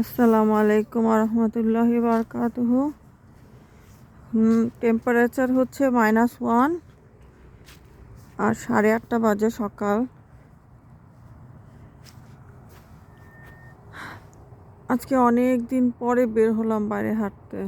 আসসালামু আলাইকুম রহমতুল্লাহ বারকাতুহ। টেম্পারেচার হচ্ছে মাইনাস ওয়ান আর সাড়ে আটটা বাজে সকাল। আজকে অনেক দিন পরে বের হলাম বাইরে হাঁটতে।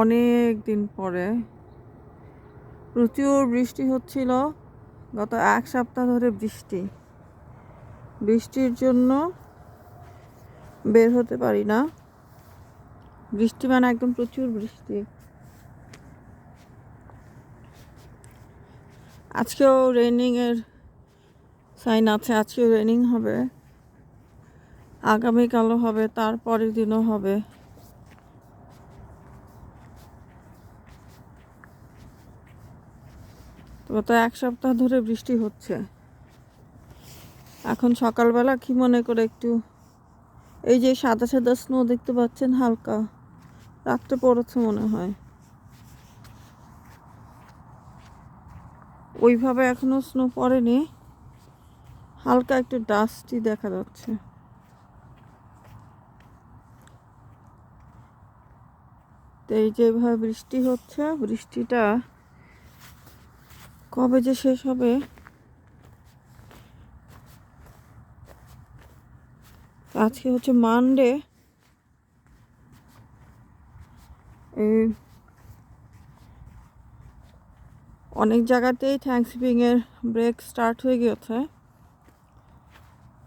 অনেক দিন পরে। প্রচুর বৃষ্টি হচ্ছিল। গত এক সপ্তাহ ধরে বৃষ্টি। বৃষ্টির জন্য বের হতে পারি না। বৃষ্টি মানে একদম প্রচুর বৃষ্টি। আজকেও রেনিং এর সাইন আছে, আজকেও রেনিং হবে। আগামীকালও হবে, তারপরের দিনও হবে। গত এক সপ্তাহ ধরে বৃষ্টি হচ্ছে। এখন সকালবেলা কি মনে করে একটু এই যে সাদা সাদা স্নো দেখতে পাচ্ছেন, হালকা। রাত্রে পড়েছে মনে হয়। ওইভাবে এখনও স্নো পড়েনি। হালকা একটু ডাস্টই দেখা যাচ্ছে। তো এই যেভাবে বৃষ্টি হচ্ছে, বৃষ্টিটা কবে যে শেষ হবে আজকে হচ্ছে মানডে এই অনেক জায়গাতেই থ্যাংকস এর ব্রেক স্টার্ট হয়ে গিয়েছে।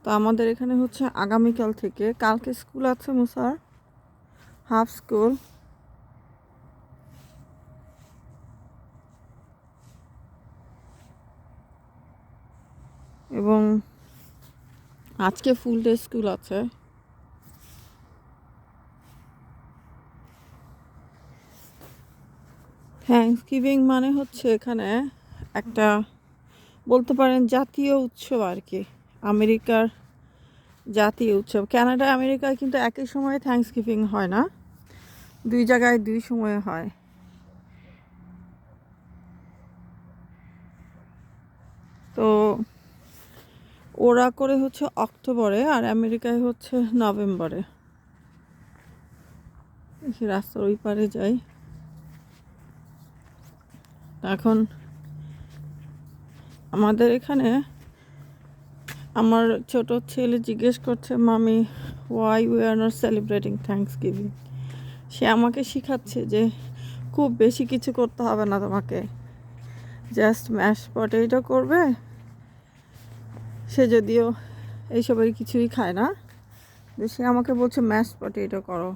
তো আমাদের এখানে হচ্ছে আগামীকাল থেকে, কালকে স্কুল আছে মুসার হাফ স্কুল এবং আজকে ফুল ডে স্কুল আছে। থ্যাংকস গিভিং মানে হচ্ছে এখানে একটা বলতে পারেন জাতীয় উৎসব আর কি, আমেরিকার জাতীয় উৎসব। কানাডা আমেরিকায় কিন্তু একই সময়ে থ্যাংকস গিভিং হয় না, দুই জায়গায় দুই সময়ে হয়। তো ওরা করে হচ্ছে অক্টোবরে আর আমেরিকায় হচ্ছে নভেম্বরে। রাস্তার ওই পারে যাই। এখন আমাদের এখানে আমার ছোট ছেলে জিজ্ঞেস করছে, mummy why we are not celebrating thanksgiving সে আমাকে শিখাচ্ছে যে খুব বেশি কিছু করতে হবে না তোমাকে। জাস্ট ম্যাশ পটেটো করবে সে যদিও এইসবের কিছুই খায় না। সে আমাকে বলছে ম্যাশ পটেটো করো।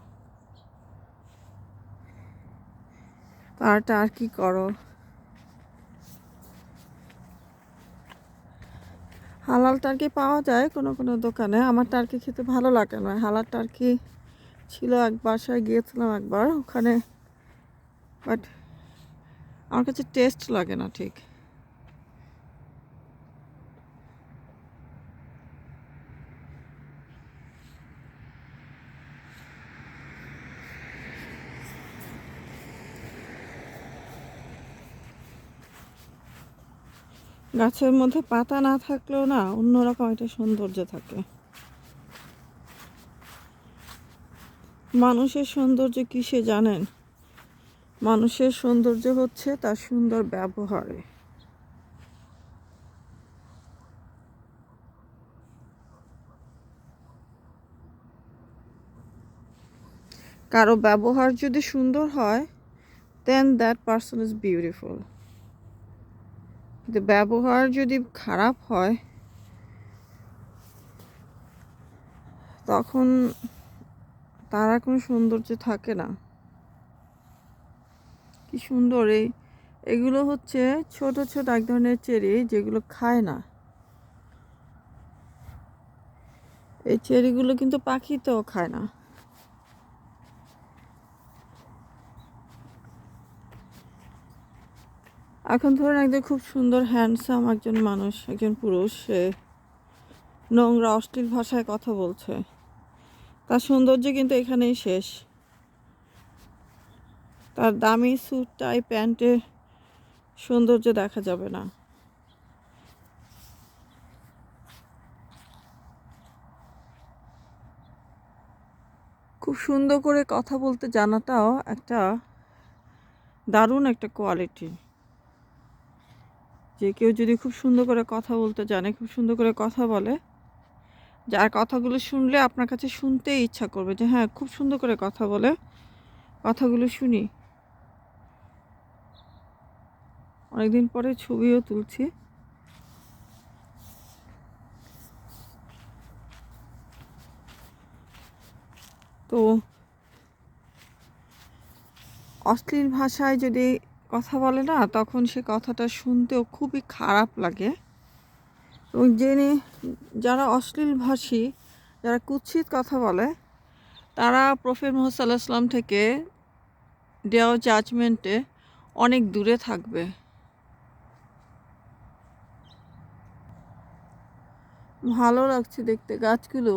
তারটা আর কি করো? হালাল টার্কি পাওয়া যায় কোনো কোনো দোকানে। আমার টার্কি খেতে ভালো লাগে না। হালাল টার্কি ছিল এক বাসায়, গিয়েছিলাম একবার ওখানে। বাট আমার কাছে টেস্ট লাগে না ঠিক। গাছের মধ্যে পাতা না থাকলেও না অন্যরকম একটা সৌন্দর্য থাকে। মানুষের সৌন্দর্য কিসে জানেন? মানুষের সৌন্দর্য হচ্ছে তার সুন্দর ব্যবহারে। কারও ব্যবহার যদি সুন্দর হয় then that person is beautiful কিন্তু ব্যবহার যদি খারাপ হয়, তখন তারা কোনো সৌন্দর্য থাকে না। কি সুন্দর এই, এগুলো হচ্ছে ছোট ছোট এক ধরনের চেরি যেগুলো খায় না। এই চেরিগুলো কিন্তু পাখিতেও খায় না। এখন ধরুন একজন খুব সুন্দর হ্যান্ডসাম একজন মানুষ, একজন পুরুষ, সে নোংরা, অশ্লীল ভাষায় কথা বলছে। তার সৌন্দর্য কিন্তু এখানেই শেষ। তার দামি স্যুট টাই প্যান্টের সৌন্দর্য দেখা যাবে না। খুব সুন্দর করে কথা বলতে জানাটাও একটা দারুণ একটা কোয়ালিটি যে কেউ যদি খুব সুন্দর করে কথা বলতে জানে, খুব সুন্দর করে কথা বলে, যার কথাগুলো শুনলে আপনার কাছে শুনতেই ইচ্ছা করবে যে হ্যাঁ খুব সুন্দর করে কথা বলে, কথাগুলো শুনি। অনেকদিন পরে ছবিও তুলছি। তো অশ্লীল ভাষায় যদি কথা বলে না, তখন সে কথাটা শুনতেও খুবই খারাপ লাগে। এবং জেনে যারা অশ্লীলভাষী, যারা কুৎসিত কথা বলে, তারা প্রফেট মোহাম্মদ থেকে দেওয়া জাজমেন্টে অনেক দূরে থাকবে। ভালো লাগছে দেখতে, গাছগুলো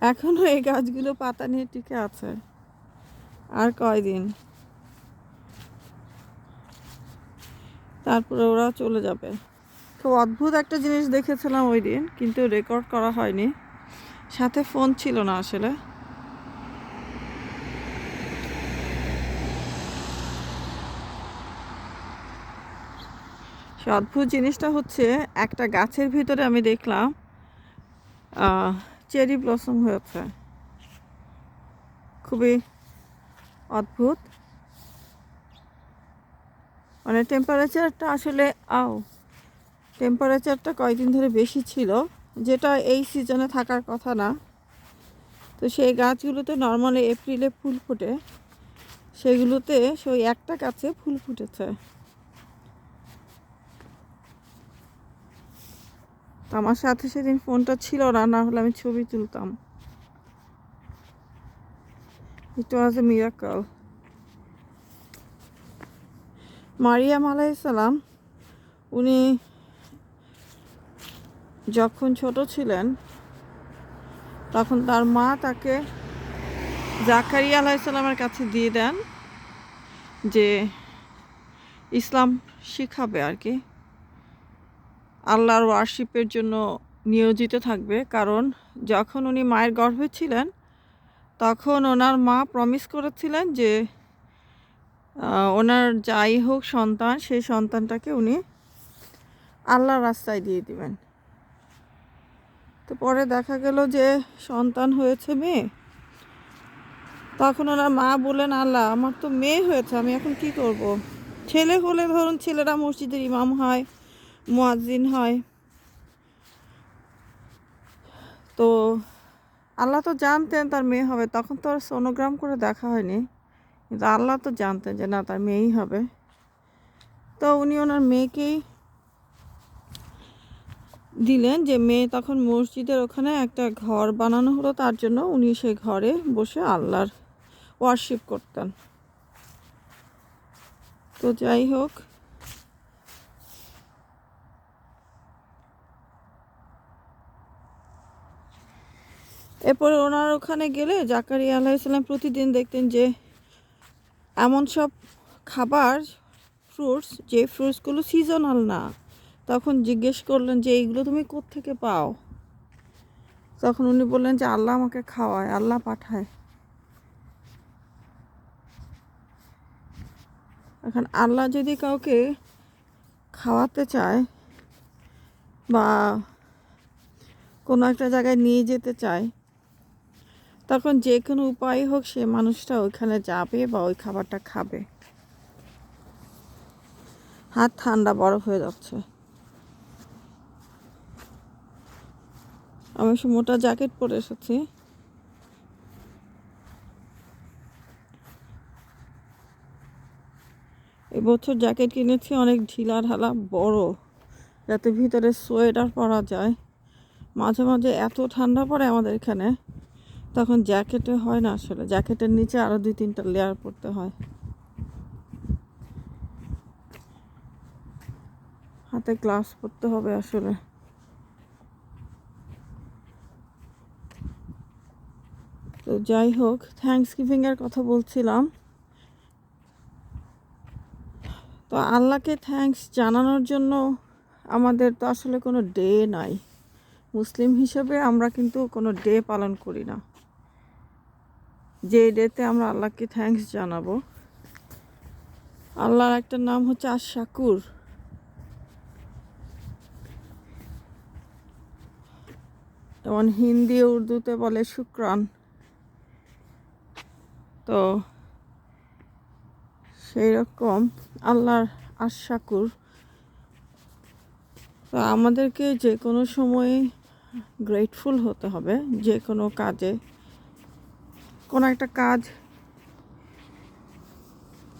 এখনও এই গাছগুলো পাতা নিয়ে টিকে আছে। আর কয়দিন? তারপরে ওরা চলে যাবে। খুব অদ্ভুত একটা জিনিস দেখেছিলাম ওই দিন, কিন্তু রেকর্ড করা হয়নি। সাথে ফোন ছিল না আসলে। সে অদ্ভুত জিনিসটা হচ্ছে, একটা গাছের ভিতরে আমি দেখলাম চেরি ব্লসম হয়েছে। খুবই অদ্ভুত। মানে টেম্পারেচারটা আসলে, আও টেম্পারেচারটা কয়েকদিন ধরে বেশি ছিল, যেটা এই সিজনে থাকার কথা না। তো সেই গাছগুলোতে নর্মালি এপ্রিলে ফুল ফোটে, সেগুলোতে সেই একটা গাছে ফুল ফুটেছে। আমার সাথে সেদিন ফোনটা ছিল না না হলে আমি ছবি তুলতাম। ইট ওয়াজ এ মিরাকল মারিয়াম আলাইসালাম উনি যখন ছোট ছিলেন, তখন তার মা তাকে জাকারিয়া আলাইসাল্লামের কাছে দিয়ে দেন যে ইসলাম শিখাবে আর কি। আল্লাহর ওয়ার্শিপের জন্য নিয়োজিত থাকবে। কারণ যখন উনি মায়ের গর্ভে ছিলেন, তখন ওনার মা প্রমিস করেছিলেন যে ওনার যাই হোক সন্তান, সেই সন্তানটাকে উনি আল্লাহর রাস্তায় দিয়ে দিবেন। তো পরে দেখা গেল যে সন্তান হয়েছে মেয়ে। তখন ওনার মা বললেন, আল্লাহ, আমার তো মেয়ে হয়েছে, আমি এখন কি করব। ছেলে হলে ধরুন ছেলেরা মসজিদের ইমাম হয়, মুয়াজ্জিন হয়। তো আল্লাহ তো জানতেন তার মেয়ে হবে, তখন তো আর সোনোগ্রাম করে দেখা হয়নি। কিন্তু আল্লাহ তো জানতেন যে না, তার মেয়েই হবে। তো উনি ওনার মেয়েকেই দিলেন যে মেয়ে তখন মসজিদের ওখানে একটা ঘর বানানো হলো, তার জন্য উনি সেই ঘরে বসে আল্লাহর ওয়ার্শিপ করতেন। তো যাই হোক। এরপরে ওনার ওখানে গেলে জাকারিয়া আলাইসাল্লাম প্রতিদিন দেখতেন যে এমন সব খাবার ফ্রুটস যে ফ্রুটসগুলো সিজনাল না, তখন জিজ্ঞেস করলেন যে এইগুলো তুমি থেকে পাও? তখন উনি বললেন যে আল্লাহ আমাকে খাওয়ায়, আল্লাহ পাঠায়। এখন আল্লাহ যদি কাউকে খাওয়াতে চায় বা কোনো একটা জায়গায় নিয়ে যেতে চায় তখন যে কোনো উপায় হোক, সে মানুষটা ওইখানে যাবে বা ওই খাবারটা খাবে। হাত ঠান্ডা বরফ হয়ে যাচ্ছে। আমি সে মোটা জ্যাকেট পরে এসেছি। এবছর জ্যাকেট কিনেছি, অনেক ঢিলা ঢালা, বড়। যাতে ভিতরে সোয়েটার পরা যায়। মাঝে মাঝে এত ঠান্ডা পড়ে আমাদের এখানে। তখন জ্যাকেটে হয় না আসলে। জ্যাকেটের নিচে আরও দুই তিনটা লেয়ার পরতে হয়। হাতে গ্লাস পরতে হবে আসলে। তো যাই হোক থ্যাংকস গিভিংয়ের কথা বলছিলাম। তো আল্লাহকে থ্যাংকস জানানোর জন্য আমাদের তো আসলে কোনো ডে নাই। মুসলিম হিসেবে আমরা কিন্তু কোনো ডে পালন করি না। যে ডেতে আমরা আল্লাহকে থ্যাঙ্কস জানাব। আল্লাহর একটা নাম হচ্ছে আশাকুর যেমন হিন্দি, উর্দুতে বলে শুক্রান। তো সেই রকম আল্লাহর আশাকুর তো আমাদেরকে যে কোনো সময় গ্রেটফুল হতে হবে, যে কোনো কাজে। কোনো একটা কাজ,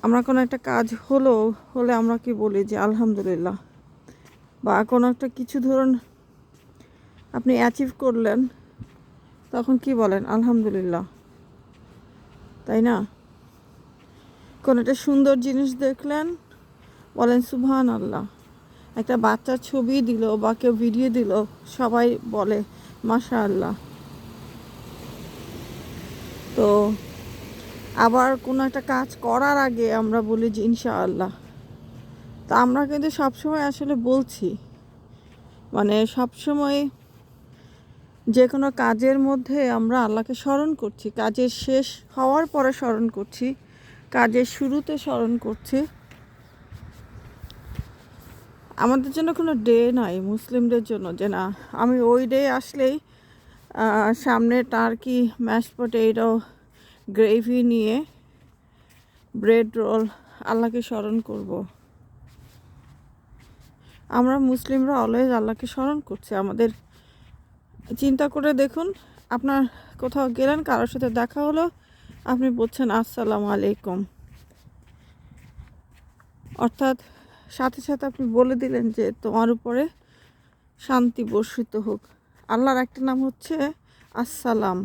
আমরা কোনো একটা কাজ হলো, হলে আমরা কি বলি যে আলহামদুলিল্লাহ? বা কোনো একটা কিছু ধরুন আপনি অ্যাচিভ করলেন, তখন কি বলেন? আলহামদুলিল্লাহ। তাই না? কোনো একটা সুন্দর জিনিস দেখলেন, বলেন সুবহান আল্লাহ একটা বাচ্চার ছবি দিল বা কেউ ভিডিও দিল, সবাই বলে মাশা আল্লাহ তো আবার কোনো একটা কাজ করার আগে আমরা বলি যে ইনশাআল্লাহ। তা আমরা কিন্তু সবসময় আসলে বলছি মানে সবসময় যে কোনো কাজের মধ্যে আমরা আল্লাহকে স্মরণ করছি, কাজের শেষ হওয়ার পরে স্মরণ করছি, কাজের শুরুতে স্মরণ করছি। আমাদের জন্য কোনো ডে নাই মুসলিমদের জন্য যে না, আমি ওই ডে আসলেই সামনে টার্কি ম্যাশ পটেটো গ্রেভি নিয়ে ব্রেড রোল আল্লাহকে স্মরণ করব। আমরা মুসলিমরা অলওয়েজ আল্লাহকে স্মরণ করছি। আমাদের চিন্তা করে দেখুন, আপনার কোথাও গেলেন, কারোর সাথে দেখা হলো, আপনি বলছেন, আসসালামু আলাইকুম। অর্থাৎ সাথে সাথে আপনি বলে দিলেন যে তোমার উপরে শান্তি বর্ষিত হোক। আল্লাহর একটা নাম হচ্ছে আসসালাম।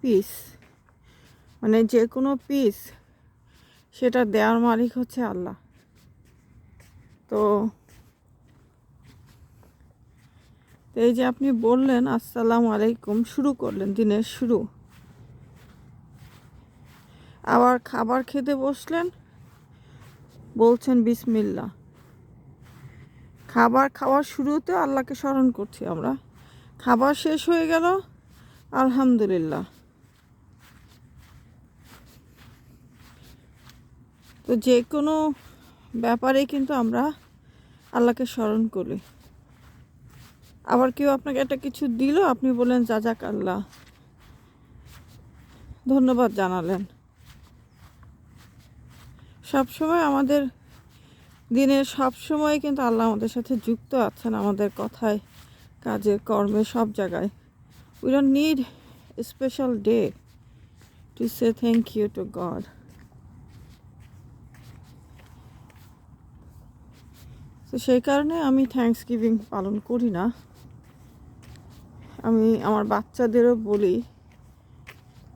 পিস মানে যে কোনো পিস সেটা দেওয়ার মালিক হচ্ছে আল্লাহ। তো এই যে আপনি বললেন আসসালাম আলাইকুম, শুরু করলেন দিনের শুরু। আবার খাবার খেতে বসলেন, বলছেন বিসমিল্লা খাবার খাওয়ার শুরুতে আল্লাহকে স্মরণ করছি আমরা। খাবার শেষ হয়ে গেল, আলহামদুলিল্লাহ। তো যে কোনো ব্যাপারে কিন্তু আমরা আল্লাহকে স্মরণ করি। আবার কেউ আপনাকে একটা কিছু দিল, আপনি বললেন যা যাক আল্লাহ। ধন্যবাদ জানালেন। সবসময় আমাদের দিনের সব সময় কিন্তু আল্লাহ আমাদের সাথে যুক্ত আছেন আমাদের কথায়, কাজে, কর্মে, সব জায়গায়। We don't need special day to say thank you to God তো সেই কারণে আমি থ্যাংকস গিভিং পালন করি না। আমি আমার বাচ্চাদেরও বলি,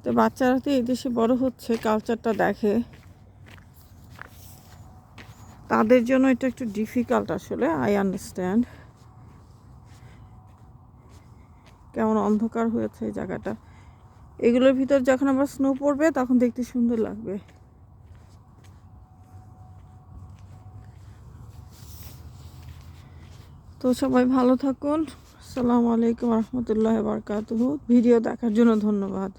তো বাচ্চারা তো এই দেশে বড় হচ্ছে কালচারটা দেখে। তাদের জন্য এটা একটু ডিফিকাল্ট আসলে আই আন্ডারস্ট্যান্ড কেমন অন্ধকার হয়েছে এই জায়গাটা। এগুলোর ভিতর যখন আবার স্নো পড়বে, তখন দেখতে সুন্দর লাগবে। তো সবাই ভালো থাকুন। আসসালামু আলাইকুম রহমতুল্লাহ বারকাতুহু। ভিডিও দেখার জন্য ধন্যবাদ।